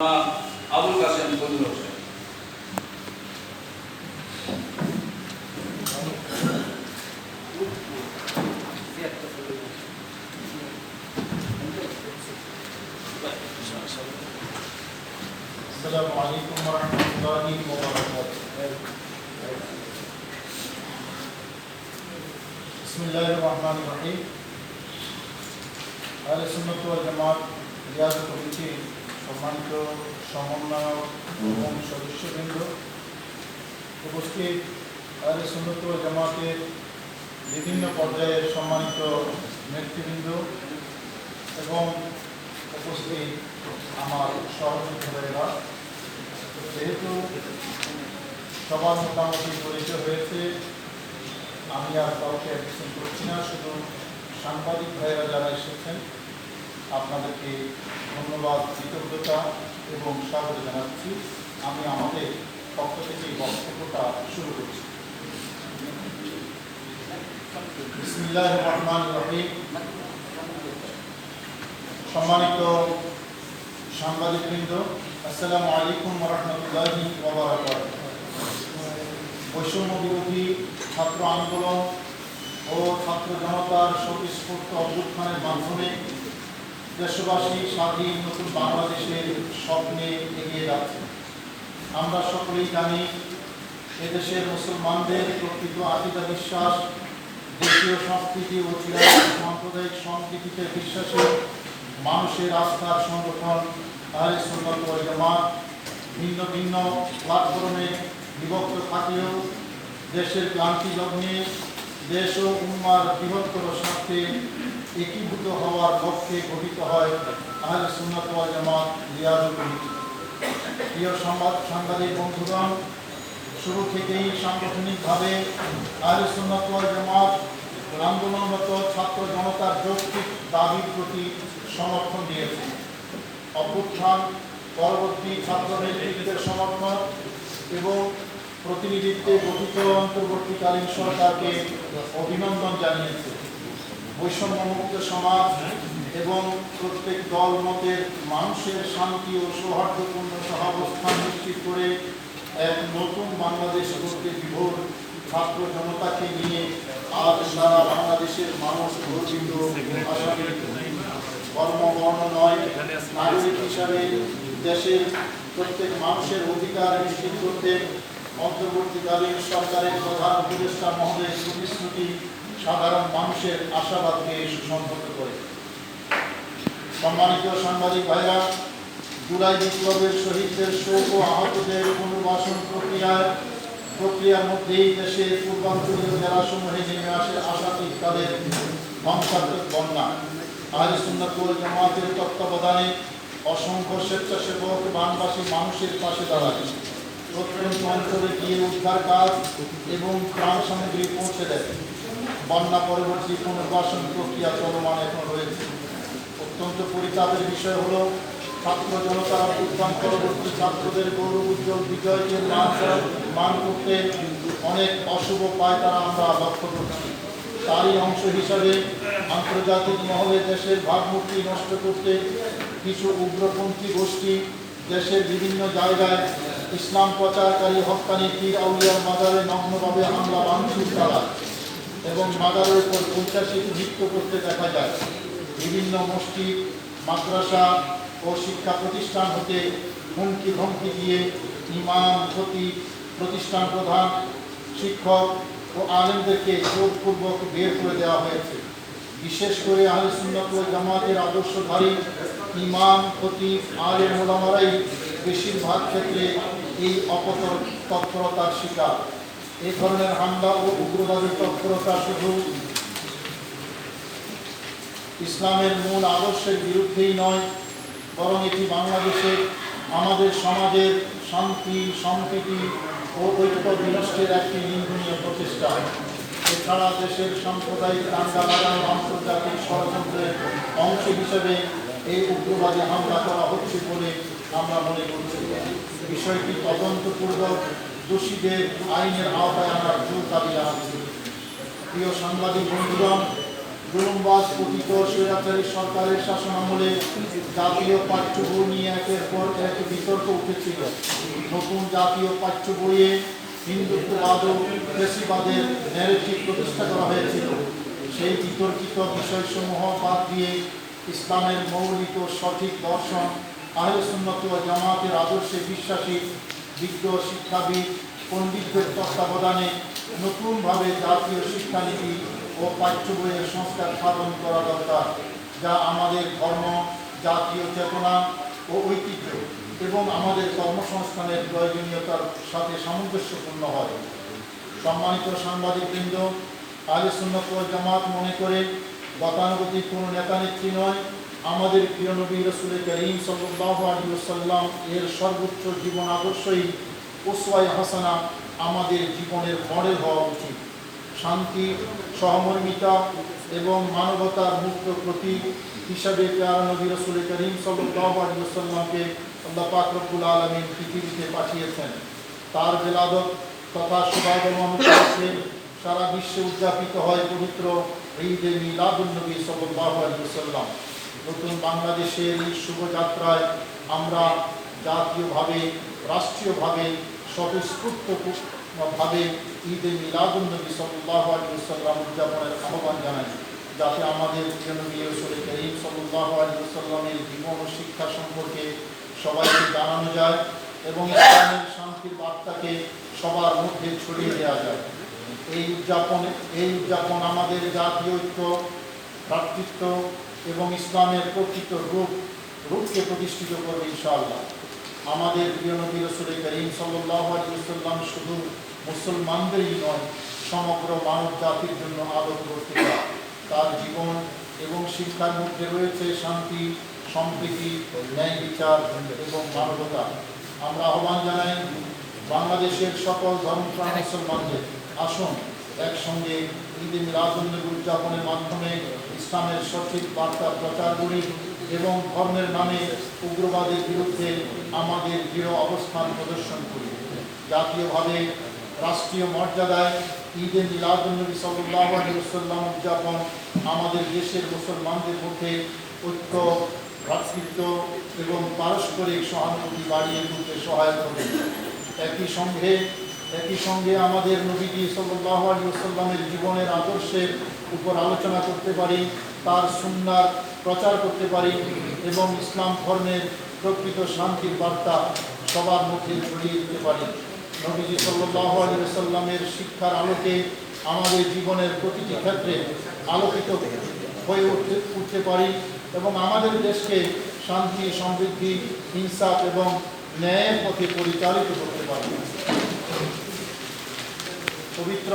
আবুল কাসেম ফজল হোসেন السلام عليكم ورحمة الله وبركاته بسم الله الرحمن الرحيم আহলে সুন্নাত ওয়াল জামাত রিয়াজ কমিটির সম্মানিত সমন্বয়ক এবং সদস্যবৃন্দ, উপস্থিত সুন্নাত ওয়াল জামাতের বিভিন্ন পর্যায়ের সম্মানিত নেতৃবৃন্দ এবং উপস্থিত আমার সহযোগী ভাইয়েরা। যেহেতু সবার মোটামুটি পরিচয় হয়েছে, আমি আর কাউকে অ্যাডমিশন করছি না, শুধু সাংবাদিক ভাইয়েরা যারা এসেছেন আপনাদেরকে ধন্যবাদ, কৃতজ্ঞতা এবং স্বাগত জানাচ্ছি। আমি আমাদের পক্ষ থেকে বক্তব্যটা শুরু করছি। বিসমিল্লাহ রহমান রহিম। সম্মানিত সাংবাদিকবৃন্দ, আসসালামু আলাইকুম রহমতুল্লাহি বৈষম্য বিরোধী ছাত্র আন্দোলন ও ছাত্র জনতার স্বতঃস্ফূর্ত অভ্যুত্থানের মাধ্যমে দেশবাসী স্বাধীন নতুন বাংলাদেশের স্বপ্নে এগিয়ে যাচ্ছে। আমরা সকলেই জানি, এদেশের মুসলমানদের প্রকৃত আকিদা বিশ্বাস, দেশীয় সংস্কৃতি ও সাম্প্রদায়িক সংস্কৃতিতে বিশ্বাসী মানুষের আস্থার সংগঠন ওয়াল জামাত। ভিন্ন ভিন্ন প্ল্যাটফর্মে বিভক্ত থাকলেও দেশের ক্লান্তি লগ্নে দেশ ও উম্মার বৃহত্তর স্বার্থে একীভূত হওয়ার লক্ষ্যে গঠিত হয় আহলে সুন্নাত জামাত রিয়াজুল কমিটি প্রিয় সংবাদ সাংবাদিক বন্ধুগণ, শুরু থেকেই সাংগঠনিকভাবে আহলে সুন্নাত জামাত আন্দোলনরত ছাত্র জনতার যৌক্তিক দাবির প্রতি সমর্থন দিয়েছে। অভ্যুত্থান, পরবর্তী ছাত্র নেতৃত্বের সমর্থন এবং প্রতিনিধিত্বে গঠিত অন্তর্বর্তীকালীন সরকারকে অভিনন্দন জানিয়েছে। বৈষম্যমুক্ত সমাজ এবং প্রত্যেক দল মতের মানুষের শান্তি ও সৌহার্দ্যপূর্ণ সহাবস্থান নিশ্চিত করে এক নতুন বাংলাদেশ গড়তে বিভোর ছাত্র জনতাকে নিয়ে আজ সারা বাংলাদেশের মানুষ গর্বিত কর্মবর্ণ নয়, নাগরিক হিসাবে দেশের প্রত্যেক মানুষের অধিকার নিশ্চিত করতে অন্তর্বর্তীকালীন সরকারের প্রধান উপদেষ্টা মহোদয়ের প্রতিশ্রুতি সাধারণ মানুষের আশাবাদকে সুসংহত করে। সম্মানিত সাংবাদিক ভাইরা, জুলাই বিপ্লবের শহীদদের শোক ও আহতদের পুনর্বাসন প্রক্রিয়ায় প্রক্রিয়ার মধ্যেই দেশের পূর্বাঞ্চলীয় জেলাসমূহে নেমে আসে আশাতীত কালের ধ্বংসাত্মক বন্যা। আজ সুন্নাতুল জামাতের তত্ত্বাবধানে অসংখ্য স্বেচ্ছাসেবক বানবাসী মানুষের পাশে দাঁড়ায়। প্রত্যন্ত অঞ্চলে গিয়ে উদ্ধার কাজ এবং ত্রাণ সামগ্রী পৌঁছে দেয়। বন্যা পরবর্তী পুনর্বাসন প্রক্রিয়া চলমান এখন রয়েছে। অত্যন্ত পরিতাপের বিষয় হলো, ছাত্র জনতার উত্থান পরবর্তী ছাত্রদের গৌরব, উজ্জ্বল বিজয়কে মান করতে অনেক অশুভ পায় তারা আমরা লক্ষ্য করছি। তারই অংশ হিসাবে আন্তর্জাতিক মহলে দেশের ভাবমূর্তি নষ্ট করতে কিছু উগ্রপন্থী গোষ্ঠী দেশের বিভিন্ন জায়গায় ইসলাম প্রচারকারী পীর আউলিয়ার মাজারে নগ্নভাবে হামলা ভাঙচুর চালায় এবং মাজারের উপর পঞ্চাশিক নৃত্য করতে দেখা যায়। বিভিন্ন মসজিদ, মাদ্রাসা ও শিক্ষা প্রতিষ্ঠান হতে হুমকি ধমকি দিয়ে ইমাম ক্ষতি প্রতিষ্ঠান প্রধান, শিক্ষক ও আলেমদেরকে জোরপূর্বক বের করে দেওয়া হয়েছে। বিশেষ করে আহলে সুন্নাত জামাতের আদর্শধারী ইমাম, খতিব, আলেম ওলামারাই বেশিরভাগ ক্ষেত্রে এই অপতর তৎপরতার শিকার। এই ধরনের হামলা ও উগ্রবাদী তৎপরতা শুধু ইসলামের মূল আদর্শের বিরুদ্ধেই নয়, বরং এটি বাংলাদেশে আমাদের সমাজের শান্তি, সম্প্রীতি ও ঐক্য বিনষ্টের একটি নিন্দনীয় প্রচেষ্টা। এছাড়া দেশের সাম্প্রদায়িক দাঙ্গা লাগানো আন্তর্জাতিক ষড়যন্ত্রের অংশ হিসেবে এই উগ্রবাদী হামলা করা হচ্ছে বলে আমরা মনে করছি। বিষয়টি তদন্তপূর্বক দোষীদের আইনের আওতায় আনার জোর দাবি জানাচ্ছি। প্রিয় সাংবাদিক বন্ধুগণ জুলুমবাজ পতিত স্বৈরাচারী সরকারের শাসনামলে জাতীয় পাঠ্য বই নিয়ে একের পর এক বিতর্ক উঠেছিল। নতুন জাতীয় পাঠ্য বইয়ে হিন্দুত্ববাদ ও কৃষিবাদের ন্যারেটিভ প্রতিষ্ঠা করা হয়েছিল। সেই বিতর্কিত বিষয়সমূহ বাদ দিয়ে ইসলামের মৌলিক ও সঠিক দর্শন, আহলে সুন্নত জামাতের আদর্শে বিশ্বাসী বিজ্ঞ শিক্ষাবিদ, পণ্ডিতদের তত্ত্বাবধানে নতুনভাবে জাতীয় শিক্ষানীতি ও পাঠ্য বইয়ের সংস্কার সাধন করা দরকার, যা আমাদের ধর্ম, জাতীয় চেতনা ও ঐতিহ্য এবং আমাদের কর্মসংস্থানের প্রয়োজনীয়তার সাথে সামঞ্জস্যপূর্ণ হয়। সম্মানিত সাংবাদিকবৃন্দ আলে সুন্নত জামাত মনে করে গতানুগতিক কোনো নেতা নেত্রী নয় আমাদের প্রিয় নবী রসুল করিম সাল্লাহ আলী সাল্লাম এর সর্বোচ্চ জীবন আদর্শই ওসওয়াই হাসানা আমাদের জীবনের মডেল হওয়া উচিত। শান্তি, সহমর্মিতা এবং মানবতার মুক্ত প্রতীক হিসাবে প্যারা নবী রসুল করিম সাল্লাহ আলী সাল্লামকে আল্লাহ পাক রব্বুল আলমিন পৃথিবীতে পাঠিয়েছেন। তার বেলাদত তথা শুভাগমন সারা বিশ্বে উদযাপিত হয় পবিত্র ঈদে মিলাদুল নবী সাল্লাহ আলী সাল্লাম নতুন বাংলাদেশের এই শুভযাত্রায় আমরা জাতীয়ভাবে, রাষ্ট্রীয়ভাবে স্বতঃস্ফূর্তভাবে ঈদে মিলাদুল নবী সাল্লাহ আলী সাল্লাম উদযাপনের আহ্বান জানাই, যাতে আমাদের প্রিয় নবী রসুল করিম সাল্লাহ আলী সাল্লামের জীবন ও শিক্ষা সম্পর্কে সবাইকে জানানো যায় এবং ইসলামের শান্তির বার্তাকে সবার মধ্যে ছড়িয়ে দেওয়া যায়। এই উদযাপন এই উদযাপন আমাদের জাতীয় ঐক্য, ভ্রাতৃত্ব এবং ইসলামের প্রকৃত রূপ, রূপকে প্রতিষ্ঠিত করবে ইনশাআল্লাহ। আমাদের প্রিয় নবী রসুল করিম আলিয়াল্লাম শুধু মুসলমানদেরই নয়, সমগ্র মানব জাতির জন্য আদর করতে তার জীবন এবং শিক্ষার মধ্যে রয়েছে শান্তি, সম্প্রীতি, ন্যায় বিচার এবং মানবতা। আমরা আহ্বান জানাই বাংলাদেশের সকল ধর্মপ্রাণ মুসলমানদের আসুন, একসঙ্গে ঈদ মিলাদুল্নবী উদযাপনের মাধ্যমে ইসলামের সঠিক বার্তা প্রচার করি এবং ধর্মের নামে উগ্রবাদের বিরুদ্ধে আমাদের দৃঢ় অবস্থান প্রদর্শন করি। জাতীয়ভাবে রাষ্ট্রীয় মর্যাদায় ঈদে মিলাদুল্নবী সাল্লাহ আলিয়াল্লাম উদযাপন আমাদের দেশের মুসলমানদের মধ্যে ঐক্য, ভ্রাতৃত্ব এবং পারস্পরিক সহানুভূতি বাড়িয়ে তুলতে সহায়ক হবে। একই সঙ্গে একই সঙ্গে আমাদের নবীজি সাল্লাহ আলী সাল্লামের জীবনের আদর্শের উপর আলোচনা করতে পারি, তার সুন্নার প্রচার করতে পারি এবং ইসলাম ধর্মের প্রকৃত শান্তির বার্তা সবার মধ্যে ছড়িয়ে দিতে পারি। নবীজি সাল্লাহ আলী সাল্লামের শিক্ষার আলোকে আমাদের জীবনের প্রতিটি ক্ষেত্রে আলোকিত হয়ে উঠতে উঠতে পারি এবং আমাদের দেশকে শান্তি, সমৃদ্ধি ইনসাফ এবং ন্যায়ের পথে পরিচালিত করতে পারি পবিত্র